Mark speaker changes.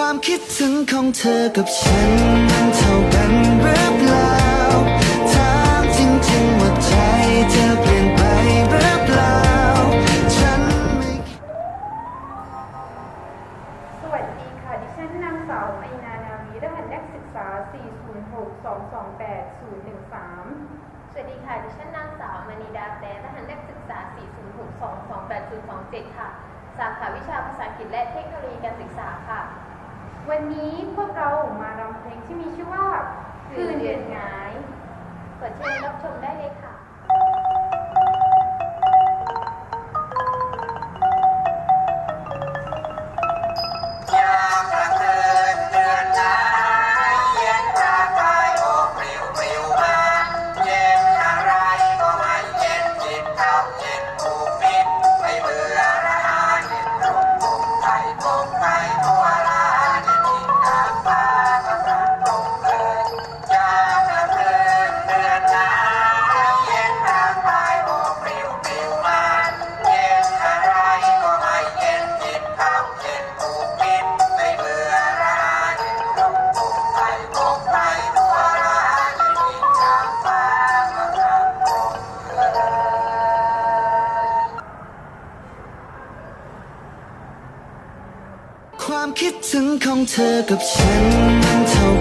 Speaker 1: ความคิดถึงของเธอกับฉันมันเท่ากันหรือเปล่าถามจริงๆว่าใจเธอเปลี่ยนไปหรือเปล่า ฉันไม่
Speaker 2: สวัสดีค่ะ ดิฉันนางสาวไอนานาวีรหัสนักศึกษา 406228013
Speaker 3: สวัสดีค่ะ ดิฉันนางสาวมณีดาแต้รหัสนักศึกษา 406228027 ค่ะ สาขาวิชาภาษาอังกฤษและเทคโนโลยีการศึกษาค่ะ
Speaker 2: วันนี้พวกเรามารำเพลงที่มีชื่อว่า คืนเดือนหงาย
Speaker 3: เปิดเชิญ
Speaker 1: ความคิดถึงของเธอกับฉันมันเท่า